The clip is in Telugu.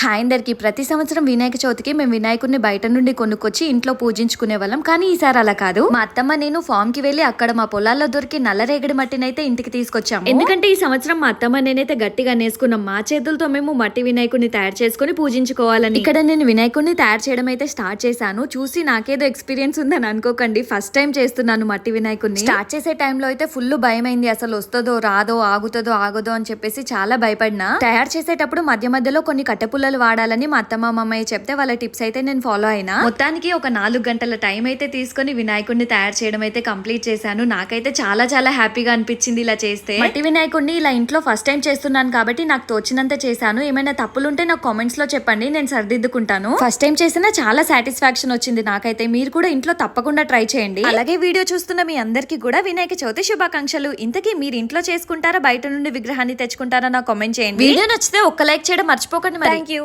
హాయ్ అందరికి. ప్రతి సంవత్సరం వినాయక చవితికి మేము వినాయకుడిని బయట నుండి కొనుక్కొచ్చి ఇంట్లో పూజించుకునే వాళ్ళం. కానీ ఈసారి అలా కాదు. మా అత్తమ్మ నేను ఫామ్కి వెళ్ళి అక్కడ మా పొలాల్లో దొరికి నల్లరేగడి మట్టిని అయితే ఇంటికి తీసుకొచ్చాము. ఎందుకంటే ఈ సంవత్సరం మా అత్తమ్మ నేనైతే గట్టిగా నేసుకున్నాం మా చేతులతో మేము మట్టి వినాయకుడిని తయారు చేసుకుని పూజించుకోవాలని. ఇక్కడ నేను వినాయకుడిని తయారు చేయడం అయితే స్టార్ట్ చేశాను. చూసి నాకేదో ఎక్స్పీరియన్స్ ఉందని అనుకోకండి. ఫస్ట్ టైం చేస్తున్నాను మట్టి వినాయకుడిని. స్టార్ట్ చేసే టైంలో అయితే ఫుల్ భయమైంది. అసలు వస్తుందో రాదో ఆగుతుందో ఆగదో అని చెప్పేసి చాలా భయపడినా. తయారు చేసేటప్పుడు మధ్య మధ్యలో కొన్ని కట్టెపుల్లలు వాడాలని మా అత్తమ్మ మామయ్య చెప్తే వాళ్ళ టిప్స్ అయితే నేను ఫాలో అయినా. మొత్తానికి ఒక నాలుగు గంటల టైం అయితే తీసుకొని వినాయకుడిని తయారు చేయడం అయితే కంప్లీట్ చేశాను. నాకైతే చాలా చాలా హ్యాపీగా అనిపించింది ఇలా చేస్తే. మట్టి వినాయకుడిని ఇలా ఇంట్లో ఫస్ట్ టైం చేస్తున్నాను కాబట్టి నాకు తోచినంత చేశాను. ఏమైనా తప్పులుంటే నాకు కామెంట్స్లో చెప్పండి నేను సరిదిద్దుకుంటాను. ఫస్ట్ టైం చేసిన చాలా సాటిస్ఫాక్షన్ వచ్చింది నాకైతే. మీరు కూడా ఇంట్లో తప్పకుండా ట్రై చేయండి. అలాగే వీడియో చూస్తున్న మీ అందరికీ కూడా వినాయక చవితి శుభాకాంక్షలు. ఇంతకీ మీరు ఇంట్లో చేసుకుంటారా బయట నుండి విగ్రహాన్ని తెచ్చుకుంటారా నాకు కామెంట్ చేయండి. వీడియో నచ్చితే ఒక్క లైక్ చేయడం మర్చిపోకండి థ్యాంక్ యూ